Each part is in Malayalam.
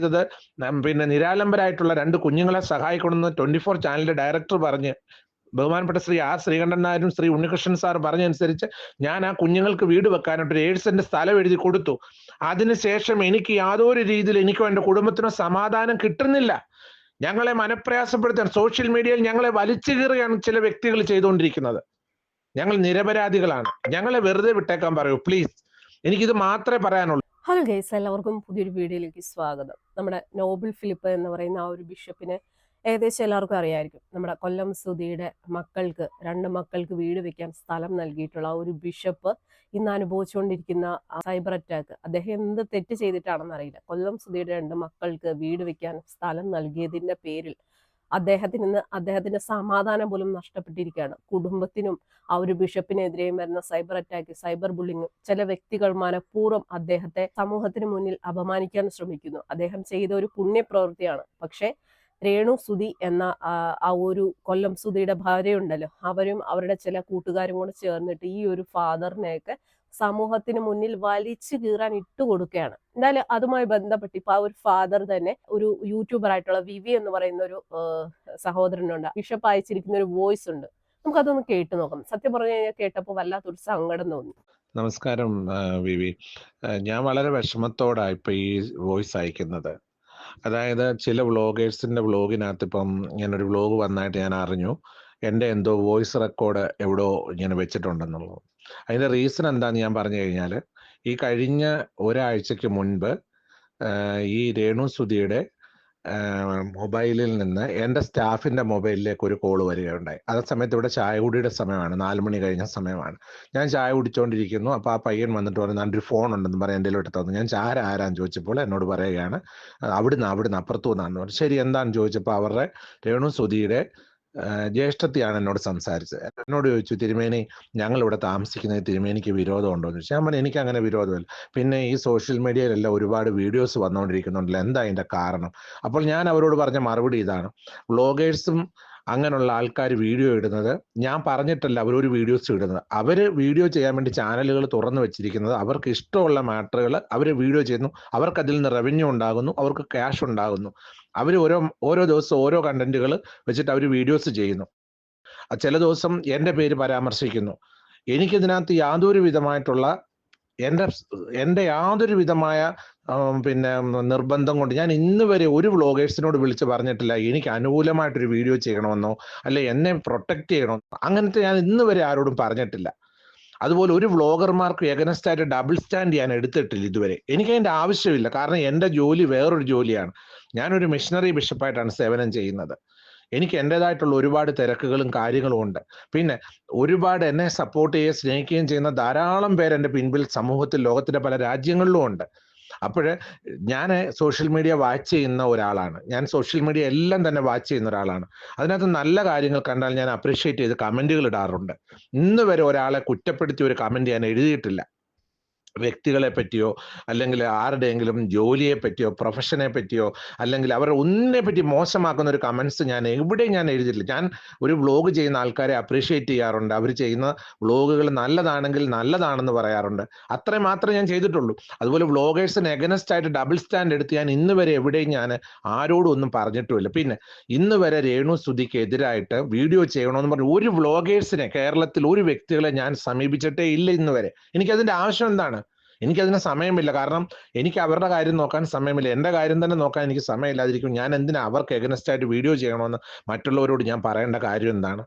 ചെയ്തത്. പിന്നെ നിരാലംബരായിട്ടുള്ള രണ്ട് കുഞ്ഞുങ്ങളെ സഹായിക്കണമെന്ന് ട്വന്റി ഫോർ ചാനലിന്റെ ഡയറക്ടർ പറഞ്ഞ് ബഹുമാനപ്പെട്ട ശ്രീ ആർ ശ്രീകണ്ഠൻ നായരും ശ്രീ ഉണ്ണികൃഷ്ണൻ സാർ പറഞ്ഞനുസരിച്ച് ഞാൻ ആ കുഞ്ഞുങ്ങൾക്ക് വീട് വെക്കാനായിട്ട് ഒരു ഏഴ് സെന്റ് സ്ഥലം എഴുതി കൊടുത്തു. അതിനുശേഷം എനിക്ക് യാതൊരു രീതിയിൽ എനിക്കോ എന്റെ കുടുംബത്തിനോ സമാധാനം കിട്ടുന്നില്ല. ഞങ്ങളെ മനപ്രയാസപ്പെടുത്താൻ സോഷ്യൽ മീഡിയയിൽ ഞങ്ങളെ വലിച്ചു കീറുകയാണ് ചില വ്യക്തികൾ ചെയ്തുകൊണ്ടിരിക്കുന്നത്. ഞങ്ങൾ നിരപരാധികളാണ്. ഞങ്ങളെ വെറുതെ വിട്ടേക്കാൻ പറയൂ പ്ലീസ് എനിക്കിത് മാത്രമേ പറയാനുള്ളൂ. ഹലോ ഗൈസ് എല്ലാവർക്കും പുതിയൊരു വീഡിയോയിലേക്ക് സ്വാഗതം. നമ്മുടെ നോബിൾ ഫിലിപ്പ് എന്ന് പറയുന്ന ആ ഒരു ബിഷപ്പിനെ ഏകദേശം എല്ലാവർക്കും അറിയായിരിക്കും. നമ്മുടെ കൊല്ലം സുധിയുടെ മക്കൾക്ക് രണ്ട് മക്കൾക്ക് വീട് വെക്കാൻ സ്ഥലം നൽകിയിട്ടുള്ള ആ ഒരു ബിഷപ്പ് ഇന്ന് അനുഭവിച്ചുകൊണ്ടിരിക്കുന്ന സൈബർ അറ്റാക്ക് അദ്ദേഹം എന്ത് തെറ്റ് ചെയ്തിട്ടാണെന്ന് അറിയില്ല. കൊല്ലം സുധിയുടെ രണ്ട് മക്കൾക്ക് വീട് വെക്കാൻ സ്ഥലം നൽകിയതിന്റെ പേരിൽ അദ്ദേഹത്തിന് ഇന്ന് അദ്ദേഹത്തിന്റെ സമാധാനം പോലും നഷ്ടപ്പെട്ടിരിക്കുകയാണ്. കുടുംബത്തിനും ആ ഒരു ബിഷപ്പിനെതിരെയും വരുന്ന സൈബർ അറ്റാക്ക് സൈബർ ബുള്ളിങ് ചില വ്യക്തികൾ മനഃപൂർവം അദ്ദേഹത്തെ സമൂഹത്തിന് മുന്നിൽ അപമാനിക്കാൻ ശ്രമിക്കുന്നു. അദ്ദേഹം ചെയ്ത ഒരു പുണ്യപ്രവൃത്തിയാണ്. പക്ഷേ രേണു സുധി എന്ന ആ, ഒരു കൊല്ലം സുധിയുടെ ഭാര്യയുണ്ടല്ലോ അവരും അവരുടെ ചില കൂട്ടുകാരും കൂടെ ചേർന്നിട്ട് ഈ ഒരു ഫാദറിനെയൊക്കെ സമൂഹത്തിന് മുന്നിൽ വലിച്ചു കീറാൻ ഇട്ട് കൊടുക്കുകയാണ്. എന്തായാലും അതുമായി ബന്ധപ്പെട്ട് ഇപ്പൊ ആ ഒരു ഫാദർ തന്നെ ഒരു യൂട്യൂബർ ആയിട്ടുള്ള വിവി എന്ന് പറയുന്ന ഒരു സഹോദരനുണ്ട്. ബിഷപ്പ് അയച്ചിരിക്കുന്ന ഒരു വോയിസ് ഉണ്ട്. നമുക്കതൊന്ന് കേട്ടു നോക്കാം. സത്യം പറഞ്ഞു കഴിഞ്ഞാൽ കേട്ടപ്പോൾ വല്ലാത്തൊരു സങ്കടം തോന്നി. നമസ്കാരം വിവി. ഞാൻ വളരെ വിഷമത്തോടാണ് ഇപ്പൊ ഈ വോയിസ് അയക്കുന്നത്. അതായത് ചില വ്ളോഗേഴ്സിന്റെ വ്ളോഗിനകത്ത് ഇപ്പം ഒരു വ്ളോഗ് വന്നായിട്ട് ഞാൻ അറിഞ്ഞു. എന്റെ എന്തോ വോയിസ് റെക്കോർഡ് എവിടോ ഇങ്ങനെ വെച്ചിട്ടുണ്ടെന്നുള്ളത്. അതിന്റെ റീസൺ എന്താന്ന് ഞാൻ പറഞ്ഞു കഴിഞ്ഞാൽ ഈ കഴിഞ്ഞ ഒരാഴ്ചക്ക് മുൻപ് ഈ രേണു സുധിയുടെ മൊബൈലിൽ നിന്ന് എന്റെ സ്റ്റാഫിന്റെ മൊബൈലിലേക്ക് ഒരു കോൾ വരികയുണ്ടായി. അതേ സമയത്ത് ഇവിടെ ചായ കുടിയുടെ സമയമാണ്. നാല് മണി കഴിഞ്ഞ സമയമാണ്. ഞാൻ ചായ കുടിച്ചുകൊണ്ടിരിക്കുന്നു അപ്പോൾ ആ പയ്യൻ വന്നിട്ട് പറഞ്ഞു എന്റെ ഒരു ഫോൺ ഉണ്ടെന്ന് പറയാൻ എന്റെ എടുത്ത് തന്നു. ഞാൻ ചാര ആരാന്ന് ചോദിച്ചപ്പോൾ എന്നോട് പറയുകയാണ് "ആ, അവിടുന്ന് അവിടുന്ന് അപ്പുറത്തു നിന്നാന്ന് പറഞ്ഞു ശരി എന്താണെന്ന് ചോദിച്ചപ്പോൾ അവരുടെ രേണു സുധിയുടെ ജ്യേഷ്ഠത്തിയാണ് എന്നോട് സംസാരിച്ചത്. എന്നോട് ചോദിച്ചു തിരുമേനി ഞങ്ങൾ ഇവിടെ താമസിക്കുന്നത് തിരുമേനിക്ക് വിരോധമുണ്ടോ? എന്ന് ചോദിച്ചു. ഞാൻ പറഞ്ഞു എനിക്ക് അങ്ങനെ വിരോധമില്ല. പിന്നെ ഈ സോഷ്യൽ മീഡിയയിലെല്ലാം ഒരുപാട് വീഡിയോസ് വന്നുകൊണ്ടിരിക്കുന്നുണ്ടല്ലോ. എന്താ അതിന്റെ കാരണം? അപ്പോൾ ഞാൻ അവരോട് പറഞ്ഞ മറുപടി ഇതാണ്. വ്ളോഗേഴ്സും അങ്ങനെയുള്ള ആൾക്കാർ വീഡിയോ ഇടുന്നത് ഞാൻ പറഞ്ഞിട്ടല്ല അവരൊരു വീഡിയോസ് ഇടുന്നത്. അവർ വീഡിയോ ചെയ്യാൻ വേണ്ടി ചാനലുകൾ തുറന്നു വെച്ചിരിക്കുന്നത് അവർക്ക് ഇഷ്ടമുള്ള മാറ്ററുകൾ അവർ വീഡിയോ ചെയ്യുന്നു. അവർക്ക് അതിൽ നിന്ന് റവന്യൂ ഉണ്ടാകുന്നു അവർക്ക് ക്യാഷ് ഉണ്ടാകുന്നു. അവർ ഓരോ ഓരോ ദിവസവും ഓരോ കണ്ടന്റുകൾ വെച്ചിട്ട് അവർ വീഡിയോസ് ചെയ്യുന്നു. ചില ദിവസം എന്റെ പേര് പരാമർശിക്കുന്നു. എനിക്കിതിനകത്ത് യാതൊരു വിധമായിട്ടുള്ള എന്റെ എന്റെ യാതൊരു വിധമായ പിന്നെ നിർബന്ധം കൊണ്ട് ഞാൻ ഇന്ന് വരെ ഒരു വ്ളോഗേഴ്സിനോട് വിളിച്ച് പറഞ്ഞിട്ടില്ല എനിക്ക് അനുകൂലമായിട്ടൊരു വീഡിയോ ചെയ്യണമെന്നോ അല്ലെ എന്നെ പ്രൊട്ടക്റ്റ് ചെയ്യണമെന്നോ അങ്ങനത്തെ ഞാൻ ഇന്ന് വരെ ആരോടും പറഞ്ഞിട്ടില്ല. അതുപോലെ ഒരു വ്ളോഗർമാർക്ക് എഗനസ്റ്റ് ആയിട്ട് ഡബിൾ സ്റ്റാൻഡ് ഞാൻ എടുത്തിട്ടില്ല ഇതുവരെ. എനിക്ക് അതിന്റെ ആവശ്യമില്ല. കാരണം എന്റെ ജോലി വേറൊരു ജോലിയാണ്. ഞാനൊരു മിഷണറി ബിഷപ്പായിട്ടാണ് സേവനം ചെയ്യുന്നത്. എനിക്ക് എന്റെതായിട്ടുള്ള ഒരുപാട് തിരക്കുകളും കാര്യങ്ങളും ഉണ്ട്. പിന്നെ ഒരുപാട് എന്നെ സപ്പോർട്ട് ചെയ്യുകയും സ്നേഹിക്കുകയും ചെയ്യുന്ന ധാരാളം പേര് എന്റെ പിൻപിൽ സമൂഹത്തിൽ ലോകത്തിന്റെ പല രാജ്യങ്ങളിലും ഉണ്ട്. അപ്പോഴ് ഞാൻ സോഷ്യൽ മീഡിയ വാച്ച് ചെയ്യുന്ന ഒരാളാണ്. ഞാൻ സോഷ്യൽ മീഡിയ എല്ലാം തന്നെ വാച്ച് ചെയ്യുന്ന ഒരാളാണ്. അതിനകത്ത് നല്ല കാര്യങ്ങൾ കണ്ടാൽ ഞാൻ അപ്രീഷിയേറ്റ് ചെയ്ത് കമന്റുകൾ ഇടാറുണ്ട്. ഇന്ന് വരെ ഒരാളെ കുറ്റപ്പെടുത്തി ഒരു കമന്റ് ഞാൻ എഴുതിയിട്ടില്ല. വ്യക്തികളെ പറ്റിയോ അല്ലെങ്കിൽ ആരുടെയെങ്കിലും ജോലിയെ പറ്റിയോ പ്രൊഫഷനെ പറ്റിയോ അല്ലെങ്കിൽ അവരെ ഒന്നിനെ പറ്റി മോശമാക്കുന്ന ഒരു കമൻസ് ഞാൻ എവിടെയും ഞാൻ എഴുതിയിട്ടില്ല. ഞാൻ ഒരു വ്ളോഗ് ചെയ്യുന്ന ആൾക്കാരെ അപ്രീഷിയേറ്റ് ചെയ്യാറുണ്ട്. അവർ ചെയ്യുന്ന വ്ളോഗുകൾ നല്ലതാണെങ്കിൽ നല്ലതാണെന്ന് പറയാറുണ്ട്. അത്രേ മാത്രമേ ഞാൻ ചെയ്തിട്ടുള്ളൂ. അതുപോലെ വ്ളോഗേഴ്സിന് എഗനസ്റ്റ് ആയിട്ട് ഡബിൾ സ്റ്റാൻഡ് എടുത്ത് ഞാൻ ഇന്ന് വരെ എവിടെയും ഞാൻ ആരോടും ഒന്നും പറഞ്ഞിട്ടുമില്ല. പിന്നെ ഇന്ന് വരെ രേണു സ്തുതിക്ക് എതിരായിട്ട് വീഡിയോ ചെയ്യണമെന്ന് പറഞ്ഞ് ഒരു വ്ളോഗേഴ്സിനെ കേരളത്തിൽ ഒരു വ്യക്തികളെ ഞാൻ സമീപിച്ചിട്ടേ ഇല്ല ഇന്ന് വരെ. എനിക്കതിന്റെ ആവശ്യം എന്താണ്? എനിക്കതിന് സമയമില്ല. കാരണം എനിക്ക് അവരുടെ കാര്യം നോക്കാൻ സമയമില്ല. എന്റെ കാര്യം തന്നെ നോക്കാൻ എനിക്ക് സമയമില്ലാതിരിക്കും. ഞാൻ എന്തിനാ അവർക്ക് എഗനസ്റ്റ് ആയിട്ട് വീഡിയോ ചെയ്യണമെന്ന് മറ്റുള്ളവരോട് ഞാൻ പറയേണ്ട കാര്യം എന്താണ്?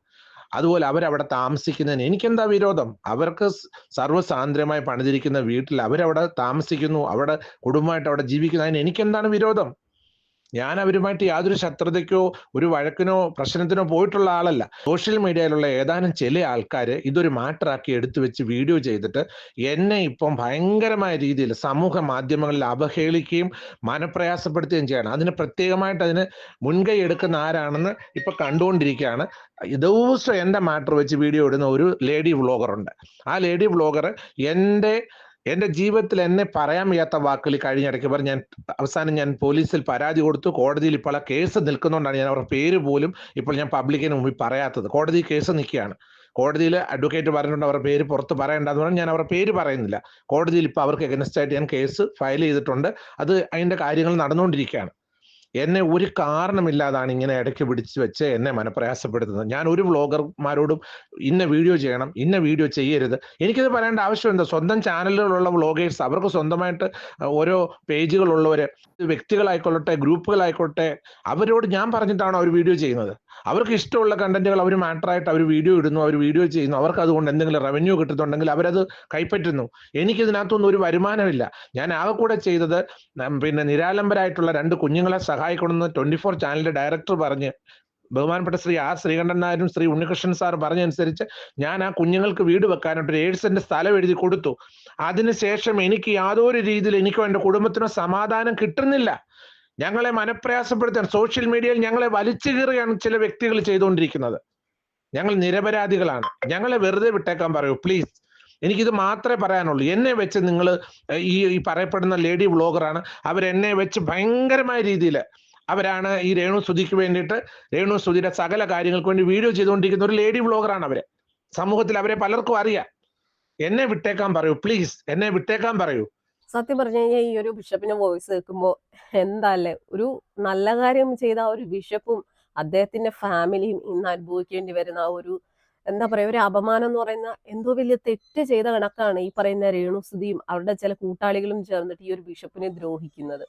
അതുപോലെ അവരവിടെ താമസിക്കുന്നതിന് എനിക്കെന്താ വിരോധം? അവർക്ക് സർവസാന്ദ്രമായി പണിതിരിക്കുന്ന വീട്ടിൽ അവരവിടെ താമസിക്കുന്നു. അവിടെ കുടുംബമായിട്ട് അവിടെ ജീവിക്കുന്നതിന് എനിക്കെന്താണ് വിരോധം? ഞാൻ അവരുമായിട്ട് യാതൊരു ശത്രുതയ്ക്കോ ഒരു വഴക്കിനോ പ്രശ്നത്തിനോ പോയിട്ടുള്ള ആളല്ല. സോഷ്യൽ മീഡിയയിലുള്ള ഏതാനും ചില ആൾക്കാർ ഇതൊരു മാറ്ററാക്കി എടുത്തു വെച്ച് വീഡിയോ ചെയ്തിട്ട് എന്നെ ഇപ്പം ഭയങ്കരമായ രീതിയിൽ സമൂഹ മാധ്യമങ്ങളിൽ അവഹേളിക്കുകയും മനപ്രയാസപ്പെടുത്തുകയും ചെയ്യണം. അതിന് പ്രത്യേകമായിട്ട് അതിന് മുൻകൈ എടുക്കുന്ന ആരാണെന്ന് ഇപ്പൊ കണ്ടുകൊണ്ടിരിക്കുകയാണ്. ദിവസം എന്റെ മാറ്റർ വെച്ച് വീഡിയോ ഇടുന്ന ഒരു ലേഡി വ്ളോഗർ ഉണ്ട് ആ ലേഡി വ്ളോഗർ എന്റെ എന്റെ ജീവിതത്തിൽ എന്നെ പറയാൻ വയ്യാത്ത വാക്കുകൾ കഴിഞ്ഞ കഴിഞ്ഞിടയ്ക്ക് പറഞ്ഞ് ഞാൻ അവസാനം ഞാൻ പോലീസിൽ പരാതി കൊടുത്തു. കോടതിയിൽ ഇപ്പോൾ ആ കേസ് നിൽക്കുന്നതുകൊണ്ടാണ് ഞാൻ അവരുടെ പേര് പോലും ഇപ്പോൾ ഞാൻ പബ്ലിക്കിന് മുമ്പിൽ പറയാത്തത്. കോടതി കേസ് നിൽക്കുകയാണ്. കോടതിയിൽ അഡ്വക്കേറ്റ് പറഞ്ഞിട്ടുണ്ട് അവരുടെ പേര് പുറത്ത് പറയേണ്ടതെന്ന് പറഞ്ഞാൽ ഞാൻ അവരുടെ പേര് പറയുന്നില്ല. കോടതിയിൽ ഇപ്പോൾ അവർക്ക് എഗനസ്റ്റ് ആയിട്ട് ഞാൻ കേസ് ഫയൽ ചെയ്തിട്ടുണ്ട്. അത് അതിന്റെ കാര്യങ്ങൾ നടന്നുകൊണ്ടിരിക്കുകയാണ്. എന്നെ ഒരു കാരണമില്ലാതാണ് ഇങ്ങനെ ഇടയ്ക്ക് പിടിച്ച് വെച്ച് എന്നെ മനപ്രയാസപ്പെടുത്തുന്നത്. ഞാൻ ഒരു വ്ളോഗർമാരോടും ഇന്ന വീഡിയോ ചെയ്യണം ഇന്ന വീഡിയോ ചെയ്യരുത്. എനിക്കത് പറയേണ്ട ആവശ്യമുണ്ട് സ്വന്തം ചാനലുകളുള്ള വ്ളോഗേഴ്സ് അവർക്ക് സ്വന്തമായിട്ട് ഓരോ പേജുകളുള്ളവർ വ്യക്തികളായിക്കൊള്ളട്ടെ ഗ്രൂപ്പുകളായിക്കോട്ടെ അവരോട് ഞാൻ പറഞ്ഞിട്ടാണ് അവർ വീഡിയോ ചെയ്യുന്നത്? അവർക്ക് ഇഷ്ടമുള്ള കണ്ടന്റുകൾ അവർ മാറ്ററായിട്ട് അവർ വീഡിയോ ഇടുന്നു അവർ വീഡിയോ ചെയ്യുന്നു. അവർക്ക് അതുകൊണ്ട് എന്തെങ്കിലും റവന്യൂ കിട്ടുന്നുണ്ടെങ്കിൽ അവരത് കൈപ്പറ്റുന്നു. എനിക്കിതിനകത്തൊന്നും ഒരു വരുമാനമില്ല. ഞാൻ ആകെ കൂടെ ചെയ്തത് പിന്നെ നിരാലംബരായിട്ടുള്ള രണ്ട് കുഞ്ഞുങ്ങളെ സഹായിക്കണമെന്ന് ട്വന്റി ഫോർ ചാനലിന്റെ ഡയറക്ടർ പറഞ്ഞ് ബഹുമാനപ്പെട്ട ശ്രീ ആർ ശ്രീകണ്ഠൻ നായരും ശ്രീ ഉണ്ണികൃഷ്ണൻ സാർ പറഞ്ഞനുസരിച്ച് ഞാൻ ആ കുഞ്ഞുങ്ങൾക്ക് വീട് വെക്കാനായിട്ട് ഒരു ഏഴ് സെന്റ് സ്ഥലം എഴുതി കൊടുത്തു. അതിനുശേഷം എനിക്ക് യാതൊരു രീതിയിൽ എനിക്കോ എന്റെ കുടുംബത്തിനോ സമാധാനം കിട്ടുന്നില്ല. ഞങ്ങളെ മനപ്രയാസപ്പെടുത്താൻ സോഷ്യൽ മീഡിയയിൽ ഞങ്ങളെ വലിച്ചു കീറുകയാണ് ചില വ്യക്തികൾ ചെയ്തുകൊണ്ടിരിക്കുന്നത്. ഞങ്ങൾ നിരപരാധികളാണ്. ഞങ്ങളെ വെറുതെ വിട്ടേക്കാൻ പറയൂ. പ്ലീസ് എനിക്കിത് മാത്രമേ പറയാനുള്ളൂ. എന്നെ വെച്ച് നിങ്ങൾ ഈ ഈ പറയപ്പെടുന്ന ലേഡി വ്ളോഗറാണ് അവരെന്നെ വെച്ച് ഭയങ്കരമായ രീതിയിൽ അവരാണ് ഈ രേണു സുധിക്ക് വേണ്ടിയിട്ട് രേണു സുധിയുടെ സകല കാര്യങ്ങൾക്ക് വേണ്ടി വീഡിയോ ചെയ്തുകൊണ്ടിരിക്കുന്ന ഒരു ലേഡി വ്ളോഗറാണ് അവരെ. സമൂഹത്തിൽ അവരെ പലർക്കും അറിയാം. എന്നെ വിട്ടേക്കാൻ പറയൂ. പ്ലീസ് എന്നെ വിട്ടേക്കാൻ പറയൂ. സത്യം പറഞ്ഞു കഴിഞ്ഞാൽ ഈ ഒരു ബിഷപ്പിന്റെ വോയിസ് കേൾക്കുമ്പോൾ എന്താല്ലേ? ഒരു നല്ല കാര്യം ചെയ്ത ആ ഒരു ബിഷപ്പും അദ്ദേഹത്തിന്റെ ഫാമിലിയും ഇന്ന് അനുഭവിക്കേണ്ടി വരുന്ന ആ ഒരു എന്താ പറയാ ഒരു അപമാനം എന്ന് പറയുന്ന എന്തോ വലിയ തെറ്റ് ചെയ്ത കണക്കാണ് ഈ പറയുന്ന രേണുസുതിയും അവരുടെ ചില കൂട്ടാളികളും ചേർന്നിട്ട് ഈ ഒരു ബിഷപ്പിനെ ദ്രോഹിക്കുന്നത്.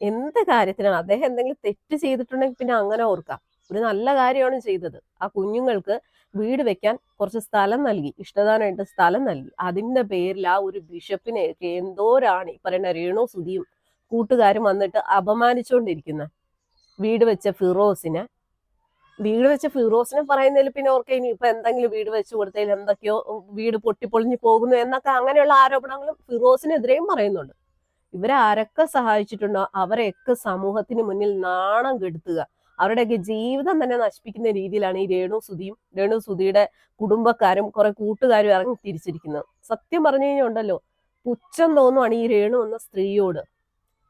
എന്ത് കാര്യത്തിനാണ്? അദ്ദേഹം എന്തെങ്കിലും തെറ്റ് ചെയ്തിട്ടുണ്ടെങ്കിൽ പിന്നെ അങ്ങനെ ഓർക്കാം. ഒരു നല്ല കാര്യമാണ് ചെയ്തത്. ആ കുഞ്ഞുങ്ങൾക്ക് വീട് വെക്കാൻ കുറച്ച് സ്ഥലം നൽകി ഇഷ്ടദാനമായിട്ട് സ്ഥലം നൽകി. അതിന്റെ പേരിൽ ആ ഒരു ബിഷപ്പിനെ എന്തോരാണ് ഈ പറയുന്ന രേണു സുധിയും കൂട്ടുകാരും വന്നിട്ട് അപമാനിച്ചുകൊണ്ടിരിക്കുന്ന വീട് വെച്ച ഫിറോസിനെ. വീട് വെച്ച ഫിറോസിനെ പറയുന്നതിൽ പിന്നെ ഓർക്ക ഇനി ഇപ്പൊ എന്തെങ്കിലും വീട് വെച്ച് കൊടുത്തതിൽ എന്തൊക്കെയോ വീട് പൊട്ടിപ്പൊളിഞ്ഞു പോകുന്നു എന്നൊക്കെ അങ്ങനെയുള്ള ആരോപണങ്ങളും ഫിറോസിനെതിരെയും പറയുന്നുണ്ട്. ഇവരെ ആരൊക്കെ സഹായിച്ചിട്ടുണ്ടോ? അവരെയൊക്കെ സമൂഹത്തിന് മുന്നിൽ നാണം കെടുത്തുക. അവരുടെയൊക്കെ ജീവിതം തന്നെ നശിപ്പിക്കുന്ന രീതിയിലാണ് ഈ രേണു സുധിയും രേണു സുധിയുടെ കുടുംബക്കാരും കുറെ കൂട്ടുകാരും ഇറങ്ങി തിരിച്ചിരിക്കുന്നത്. സത്യം പറഞ്ഞു കഴിഞ്ഞുണ്ടല്ലോ പുച്ഛം തോന്നുവാണ് ഈ രേണു എന്ന സ്ത്രീയോട്.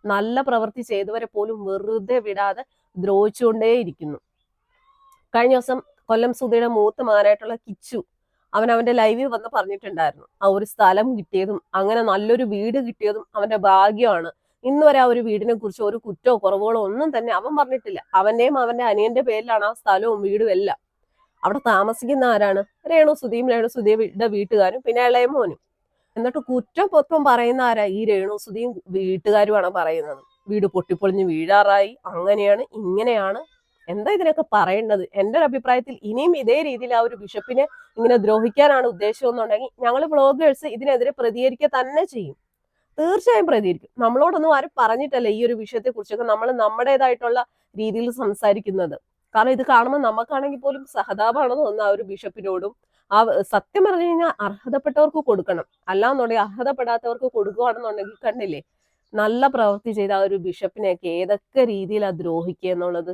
നല്ല പ്രവൃത്തി ചെയ്തവരെ പോലും വെറുതെ വിടാതെ ദ്രോഹിച്ചുകൊണ്ടേയിരിക്കുന്നു. കഴിഞ്ഞ ദിവസം കൊല്ലം സുധിയുടെ മൂത്ത മകനായിട്ടുള്ള കിച്ചു അവൻ അവന്റെ ലൈവിൽ വന്ന് പറഞ്ഞിട്ടുണ്ടായിരുന്നു ആ ഒരു സ്ഥലം കിട്ടിയതും അങ്ങനെ നല്ലൊരു വീട് കിട്ടിയതും അവന്റെ ഭാഗ്യമാണ്. ഇന്ന് വരെ ആ ഒരു വീടിനെ കുറിച്ച് ഒരു കുറ്റോ കുറവുകളോ ഒന്നും തന്നെ അവൻ പറഞ്ഞിട്ടില്ല. അവന്റെയും അവന്റെ അനിയന്റെ പേരിലാണ് ആ സ്ഥലവും വീടും എല്ലാം. അവിടെ താമസിക്കുന്ന ആരാണ്? രേണു സുധിയും രേണു സുധിയുടെ വീട്ടുകാരും പിന്നെ ഇളയ മോനും. എന്നിട്ട് കുറ്റം പൊത്തം പറയുന്ന ആരാ ഈ രേണു സുധിയും വീട്ടുകാരുമാണ് പറയുന്നത്. വീട് പൊട്ടിപ്പൊളിഞ്ഞ് വീഴാറായി. അങ്ങനെയാണ് ഇങ്ങനെയാണ്. എന്താ ഇതിനൊക്കെ പറയേണ്ടത്? എന്റെ ഒരു അഭിപ്രായത്തിൽ ഇനിയും ഇതേ രീതിയിൽ ആ ഒരു ബിഷപ്പിനെ ഇങ്ങനെ ദ്രോഹിക്കാനാണ് ഉദ്ദേശം എന്നുണ്ടെങ്കിൽ ഞങ്ങൾ ബ്ലോഗേഴ്സ് ഇതിനെതിരെ പ്രതികരിക്കുക തന്നെ ചെയ്യും. തീർച്ചയായും പ്രതികരിക്കും. നമ്മളോടൊന്നും ആരും പറഞ്ഞിട്ടല്ല ഈ ഒരു വിഷയത്തെ കുറിച്ചൊക്കെ നമ്മൾ നമ്മുടേതായിട്ടുള്ള രീതിയിൽ സംസാരിക്കുന്നത്. കാരണം ഇത് കാണുമ്പോൾ നമുക്കാണെങ്കിൽ പോലും സഹതാപമാണെന്ന് തോന്നുന്ന ആ ഒരു ബിഷപ്പിനോടും. ആ സത്യം പറഞ്ഞു കഴിഞ്ഞാൽ അർഹതപ്പെട്ടവർക്ക് കൊടുക്കണം. അല്ലാന്നുണ്ടെങ്കിൽ അർഹതപ്പെടാത്തവർക്ക് കൊടുക്കുകയാണെന്നുണ്ടെങ്കിൽ കണ്ടില്ലേ? നല്ല പ്രവൃത്തി ചെയ്ത ആ ഒരു ബിഷപ്പിനെയൊക്കെ ഏതൊക്കെ രീതിയിലാണ് ദ്രോഹിക്കുക എന്നുള്ളത്?